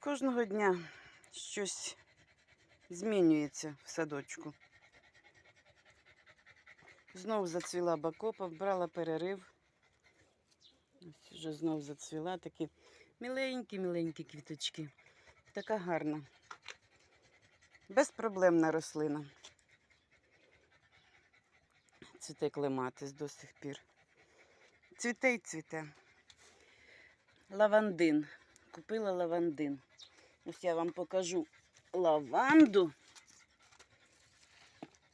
Кожного дня щось змінюється в садочку. Знов зацвіла бакопа, брала перерив. Ось вже знов зацвіла такі міленькі-міленькі квіточки. Така гарна. Безпроблемна рослина. Цвіте клематис до сих пір. Цвіте й цвіте. Лавандин. Купила лавандин. Ось я вам покажу лаванду.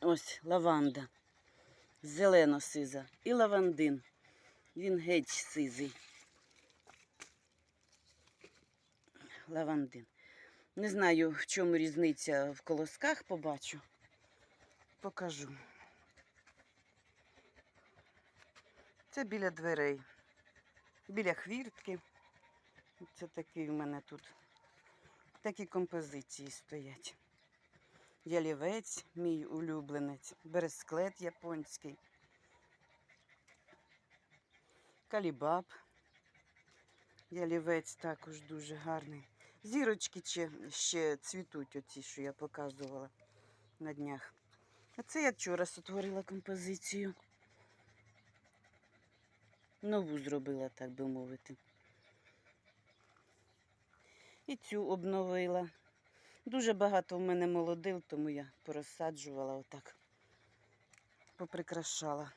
Ось лаванда. Зелено-сиза. І лавандин. Він геть сизий. Лавандин. Не знаю, в чому різниця в колосках побачу. Покажу. Це біля дверей. Біля хвіртки. Це такий в мене тут. Такі композиції стоять. Ялівець, мій улюбленець, бересклет японський, калібаб. Ялівець також дуже гарний. Зірочки ще, ще цвітуть, оці, що я показувала на днях. А це я вчора сотворила композицію. Нову зробила, так би мовити. І цю обновила. Дуже багато в мене молодил, тому я порозсаджувала отак. Поприкрашала.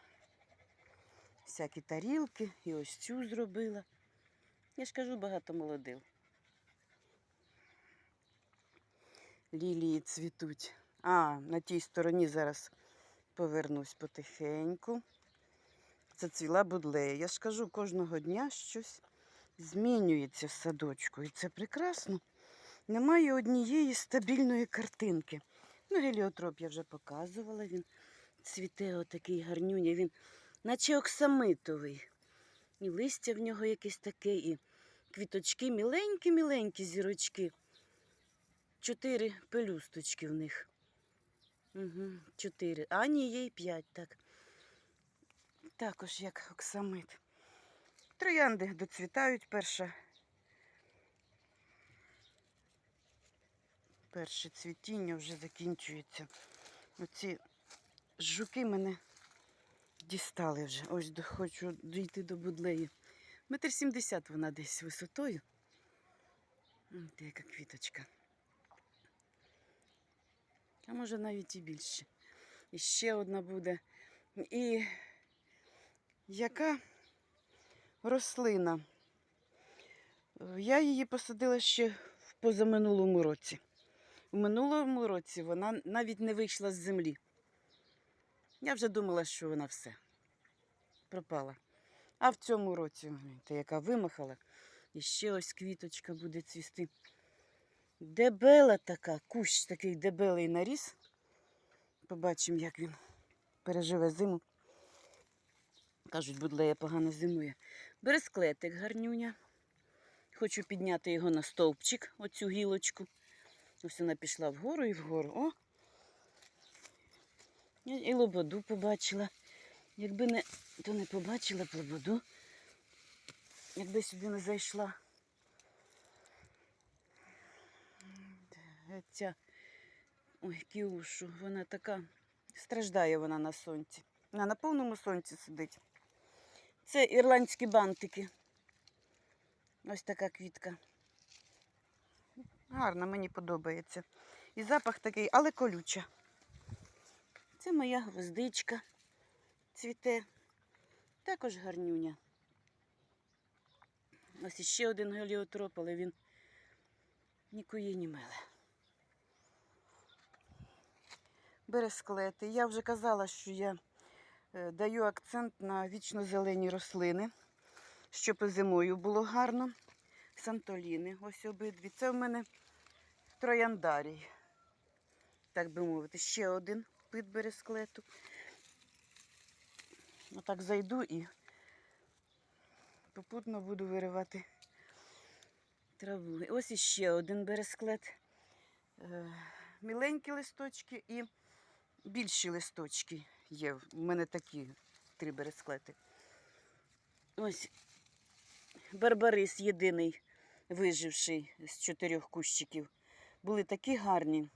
Всякі тарілки і ось цю зробила. Я ж кажу, багато молодил. Лілії цвітуть. А, на тій стороні зараз повернусь потихеньку. Зацвіла будлея. Я ж кажу, кожного дня щось змінюється в садочку. І це прекрасно. Немає однієї стабільної картинки. Ну, геліотроп я вже показувала. Він цвіте отакий гарнюня, він наче оксамитовий. І листя в нього якесь таке, і квіточки міленькі-міленькі зірочки. Чотири пелюсточки в них. Угу, чотири. А ні, є й п'ять, так. Також як оксамит. Троянди доцвітають перша. Перше цвітіння вже закінчується. Оці жуки мене дістали вже. Ось хочу дійти до будлеї. Метр сімдесят вона десь висотою. М, яка квіточка. А може навіть і більше. І ще одна буде. І яка рослина. Я її посадила ще в позаминулому році. У минулому році вона навіть не вийшла з землі. Я вже думала, що вона все пропала. А в цьому році, гляньте, яка вимахала, і ще ось квіточка буде цвісти. Дебела така, кущ такий дебелий наріс. Побачимо, як він переживе зиму. Кажуть, будлея погано зимує. Бересклетик гарнюня. Хочу підняти його на стовпчик, оцю гілочку. Ось вона пішла вгору і вгору. О! І лободу побачила. Якби не, то не побачила б лободу. Якби сюди не зайшла. Ця ой, кіушу, вона така страждає вона на сонці. Вона на повному сонці сидить. Це ірландські бантики. Ось така квітка. Гарна, мені подобається. І запах такий, але колюча. Це моя гвоздичка. Цвіте. Також гарнюня. Ось іще один геліотроп, але він нікує ні меле. Бересклети. Я вже казала, що я даю акцент на вічно-зелені рослини, щоб зимою було гарно. Сантоліни, ось обидві. Це в мене трояндарій, так би мовити, ще один вид бересклету. Отак зайду і попутно буду виривати траву. І Ось іще один бересклет. Е, Міленькі листочки і більші листочки є. У мене такі три бересклети. Ось барбарис єдиний виживший з чотирьох кущиків. Були такі гарні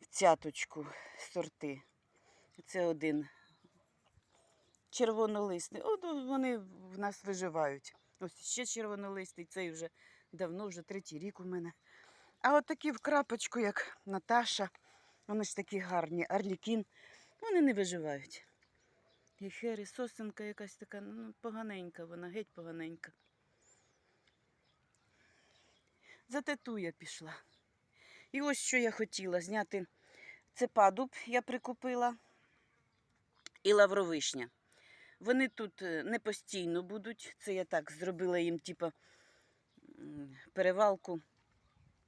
в цяточку сорти. Це один червонолисний. От вони в нас виживають. Ось ще червонолистий, цей вже давно, вже третій рік у мене. А от такі в крапочку, як Наташа, вони ж такі гарні, Арлікін, вони не виживають. І хері, сосенка якась така, ну, поганенька, вона геть поганенька. За тату я пішла. І ось що я хотіла зняти. Це падуб я прикупила і лавровишня. Вони тут е, не постійно будуть. Це я так зробила їм, типа, м, перевалку.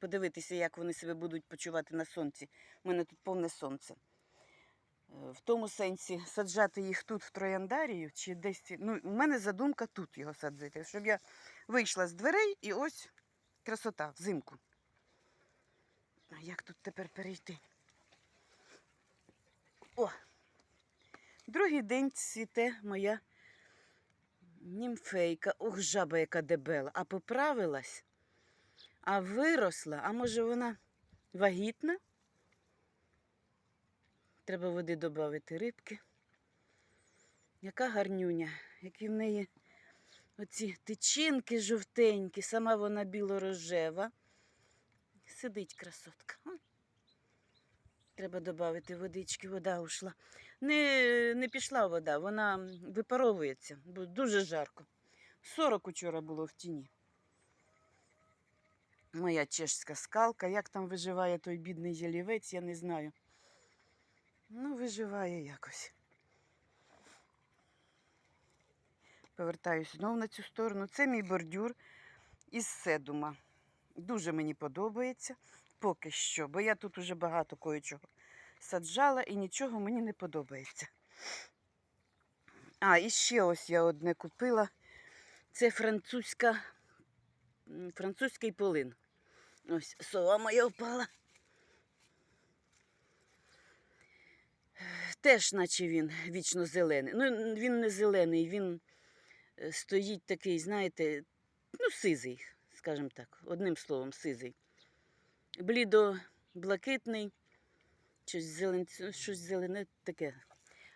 Подивитися, як вони себе будуть почувати на сонці. У мене тут повне сонце. Е, В тому сенсі саджати їх тут, в трояндарію, чи десь. Ну, у мене задумка тут його садити, щоб я вийшла з дверей і ось красота взимку. А як тут тепер перейти? О! Другий день цвіте моя німфейка. Ох, жаба, яка дебела. А поправилась, а виросла. А може вона вагітна? Треба води додати рибки. Яка гарнюня, які в неї оці тичинки жовтенькі, сама вона біло-рожева. Сидить красотка. Треба додати водички, вода ушла. Не, не пішла вода, вона випаровується, бо дуже жарко. 40 учора було в тіні. Моя чешська скалка. Як там виживає той бідний ялівець, я не знаю. Ну, виживає якось. Повертаюсь знову на цю сторону. Це мій бордюр із седума. Дуже мені подобається поки що, бо я тут уже багато кое-чого саджала і нічого мені не подобається. А, і ще ось я одне купила. Це французька, французький полин. Ось сова моя впала. Теж, наче він вічно зелений. Ну, він не зелений, він е, стоїть такий, знаєте, ну, сизий, скажімо так, одним словом, сизий. Блідо-блакитний, щось, зелен... щось зелене таке.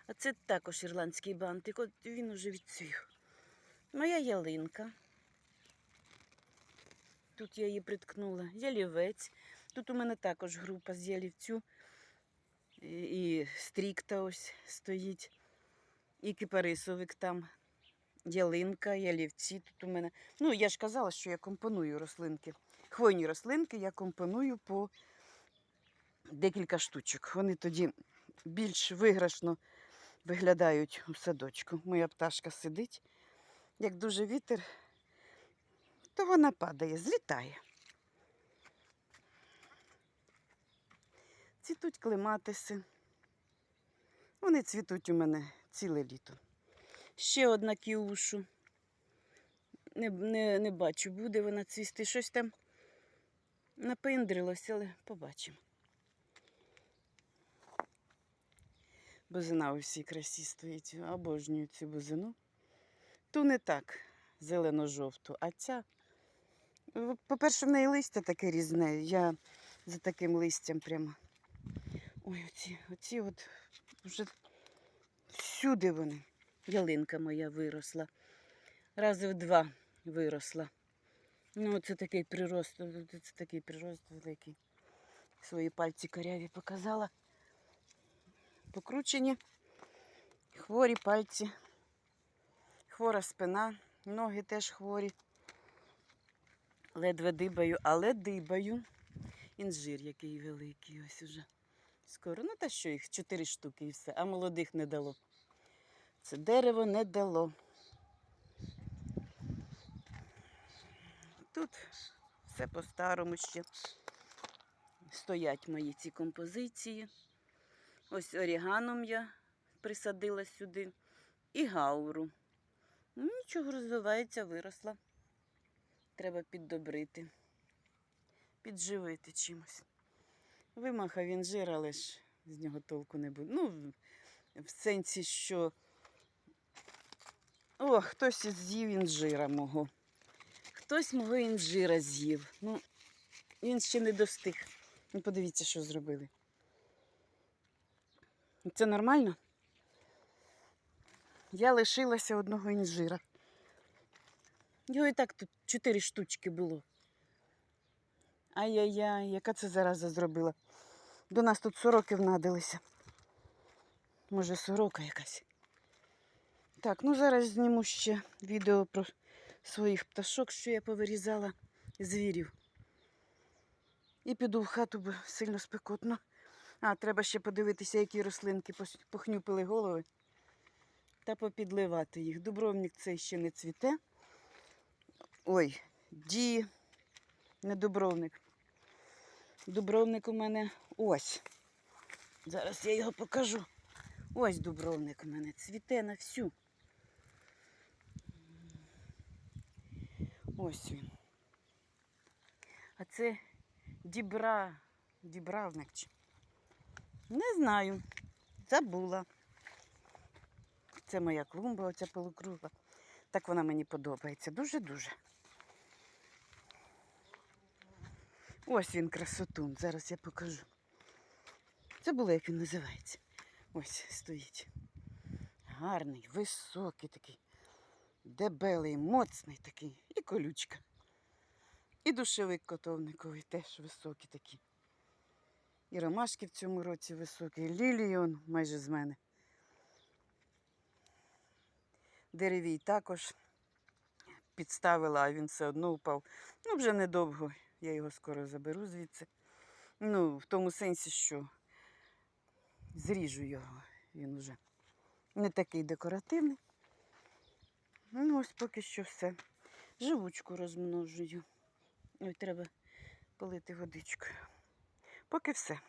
А це також ірландський бантик, от він уже відцвів. Моя ялинка. Тут я її приткнула. Ялівець. Тут у мене також група з ялівцю. І, стрікта ось стоїть. І кипарисовик там. Ялинка, ялівці тут у мене. Ну, я ж казала, що я компоную рослинки. Хвойні рослинки я компоную по декілька штучок. Вони тоді більш виграшно виглядають у садочку. Моя пташка сидить. Як дуже вітер, то вона падає, злітає. Цвітуть клематиси. Вони цвітуть у мене ціле літо. Ще одна кіушу. Не, не, не бачу, буде вона цвісти. Щось там напиндрилося, але побачимо. Бузина у всій красі стоїть. Обожнюю цю бузину. Ту не так зелено-жовту, а ця. По-перше, в неї листя таке різне. Я за таким листям прямо. Ой, оці, оці от вже всюди вони. Ялинка моя виросла. Рази в два виросла. Ну, це такий прирост, це такий прирост великий. Свої пальці коряві показала. Покручені, хворі пальці, хвора спина, ноги теж хворі. Ледве дибаю, але дибаю. Інжир який великий ось уже. Скоро. Ну та що їх? Чотири штуки і все, а молодих не дало. Це дерево не дало. Тут все по-старому ще. Стоять мої ці композиції. Ось оріганом я присадила сюди. І гауру. Ну, Нічого розвивається, виросла. Треба піддобрити, підживити чимось. Вимахав він жир, але ж з нього толку не буде. Ну, в- сенсі, що. О, хтось з'їв інжира мого. Хтось мого інжира з'їв. Ну, він ще не достиг. Ну, подивіться, що зробили. Це нормально? Я лишилася одного інжира. Його і так тут чотири штучки було. Ай-яй-яй, яка це зараза зробила. До нас тут сороки внадилися. Може, сорока якась. Так, ну зараз зніму ще відео про своїх пташок, що я повирізала звірів. І піду в хату, бо сильно спекотно. А, треба ще подивитися, які рослинки похнюпили голови. Та попідливати їх. Дубровник цей ще не цвіте. Ой, ді, не дубровник. Дубровник у мене ось. Зараз я його покажу. Ось дубровник у мене цвіте на всю. Ось він. А це дібра, дібравник. Не знаю. Забула. Це моя клумба, оця полукругла. Так вона мені подобається. Дуже-дуже. Ось він красотун. Зараз я покажу. Це було, як він називається. Ось стоїть. Гарний, високий такий, дебелий, моцний такий. І колючка. І душевик котовниковий теж високий такий. І ромашки в цьому році високі, і лілії он майже з мене. Деревій також підставила, а він все одно упав. Ну, вже недовго. Я його скоро заберу звідси. Ну, в тому сенсі, що зріжу його. Він уже не такий декоративний. Ну, ось поки що все. Живучку розмножую. Ой, треба полити водичкою. Поки все.